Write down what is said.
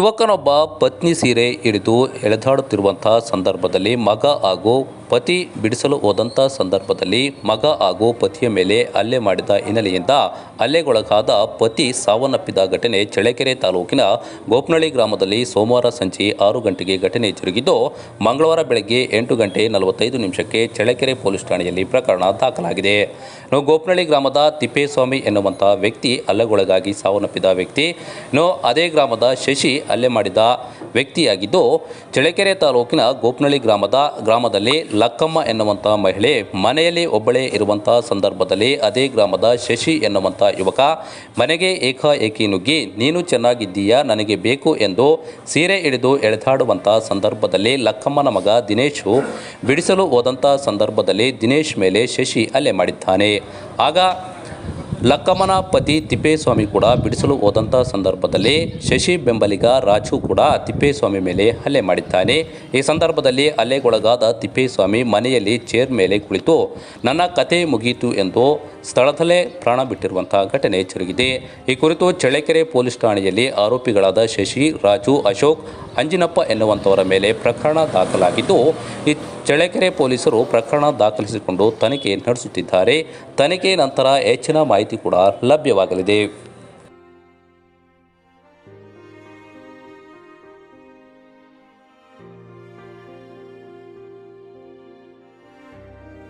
ಯುವಕನೊಬ್ಬ ಪತ್ನಿ ಸೀರೆ ಹಿಡಿದು ಎಳೆದಾಡುತ್ತಿರುವಂತಹ ಸಂದರ್ಭದಲ್ಲಿ ಮಗ ಹಾಗೂ ಪತಿ ಬಿಡಿಸಲು ಹೋದಂಥ ಸಂದರ್ಭದಲ್ಲಿ ಮಗ ಹಾಗೂ ಪತಿಯ ಮೇಲೆ ಹಲ್ಲೆ ಮಾಡಿದ ಹಿನ್ನೆಲೆಯಿಂದ ಹಲ್ಲೆಗೊಳಗಾದ ಪತಿ ಸಾವನ್ನಪ್ಪಿದ ಘಟನೆ ಚಳ್ಳಕೆರೆ ತಾಲೂಕಿನ ಗೋಪನಹಳ್ಳಿ ಗ್ರಾಮದಲ್ಲಿ ಸೋಮವಾರ ಸಂಜೆ ಆರು ಗಂಟೆಗೆ ಘಟನೆ ಜರುಗಿದ್ದು, ಮಂಗಳವಾರ ಬೆಳಗ್ಗೆ ಎಂಟು ಗಂಟೆ ನಲವತ್ತೈದು ನಿಮಿಷಕ್ಕೆ ಚಳ್ಳಕೆರೆ ಪೊಲೀಸ್ ಠಾಣೆಯಲ್ಲಿ ಪ್ರಕರಣ ದಾಖಲಾಗಿದೆ. ಗೋಪನಹಳ್ಳಿ ಗ್ರಾಮದ ತಿಪ್ಪೇಸ್ವಾಮಿ ಎನ್ನುವಂಥ ವ್ಯಕ್ತಿ ಹಲ್ಲೆಗೊಳಗಾಗಿ ಸಾವನ್ನಪ್ಪಿದ ವ್ಯಕ್ತಿ ಇನ್ನು ಅದೇ ಗ್ರಾಮದ ಶಶಿ ಹಲ್ಲೆ ಮಾಡಿದ ವ್ಯಕ್ತಿಯಾಗಿದ್ದು, ಚಳ್ಳಕೆರೆ ತಾಲೂಕಿನ ಗೋಪ್ನಳ್ಳಿ ಗ್ರಾಮದ, ಗ್ರಾಮದಲ್ಲಿ ಲಕ್ಕಮ್ಮ ಎನ್ನುವಂಥ ಮಹಿಳೆ ಮನೆಯಲ್ಲಿ ಒಬ್ಬಳೇ ಇರುವಂತಹ ಸಂದರ್ಭದಲ್ಲಿ ಅದೇ ಗ್ರಾಮದ ಶಶಿ ಎನ್ನುವಂಥ ಯುವಕ, ಮನೆಗೆ ಏಕಾಏಕಿ ನುಗ್ಗಿ, ನೀನು ಚೆನ್ನಾಗಿದ್ದೀಯಾ, ನನಗೆ ಬೇಕು ಎಂದು ಸೀರೆ ಹಿಡಿದು ಎಳೆದಾಡುವಂಥ ಸಂದರ್ಭದಲ್ಲಿ ಲಕ್ಕಮ್ಮನ ಮಗ ದಿನೇಶು ಬಿಡಿಸಲು ಹೋದಂಥ ಸಂದರ್ಭದಲ್ಲಿ ದಿನೇಶ್ ಮೇಲೆ ಶಶಿ ಹಲ್ಲೆ ಮಾಡಿದ್ದಾನೆ. ಆಗ ಲಕ್ಕಮ್ಮನ ಪತಿ ತಿಪ್ಪೇಸ್ವಾಮಿ ಕೂಡ ಬಿಡಿಸಲು ಹೋದಂಥ ಸಂದರ್ಭದಲ್ಲಿ ಶಶಿ ಬೆಂಬಲಿಗ ರಾಜು ಕೂಡ ತಿಪ್ಪೇಸ್ವಾಮಿ ಮೇಲೆ ಹಲ್ಲೆ ಮಾಡಿದ್ದಾನೆ. ಈ ಸಂದರ್ಭದಲ್ಲಿ ಹಲ್ಲೆಗೊಳಗಾದ ತಿಪ್ಪೇಸ್ವಾಮಿ ಮನೆಯಲ್ಲಿ ಚೇರ್ ಮೇಲೆ ಕುಳಿತು, ನನ್ನ ಕತೆ ಮುಗಿಯಿತು ಎಂದು ಸ್ಥಳದಲ್ಲೇ ಪ್ರಾಣ ಬಿಟ್ಟಿರುವಂತಹ ಘಟನೆ ಜರುಗಿದೆ. ಈ ಕುರಿತು ಚಳ್ಳಕೆರೆ ಪೊಲೀಸ್ ಠಾಣೆಯಲ್ಲಿ ಆರೋಪಿಗಳಾದ ಶಶಿ, ರಾಜು, ಅಶೋಕ್, ಅಂಜಿನಪ್ಪ ಎನ್ನುವಂಥವರ ಮೇಲೆ ಪ್ರಕರಣ ದಾಖಲಾಗಿದ್ದು, ಈ ಚಳ್ಳಕೆರೆ ಪೊಲೀಸರು ಪ್ರಕರಣ ದಾಖಲಿಸಿಕೊಂಡು ತನಿಖೆ ನಡೆಸುತ್ತಿದ್ದಾರೆ. ತನಿಖೆ ನಂತರ ಹೆಚ್ಚಿನ ಮಾಹಿತಿ ಕೂಡ ಲಭ್ಯವಾಗಲಿದೆ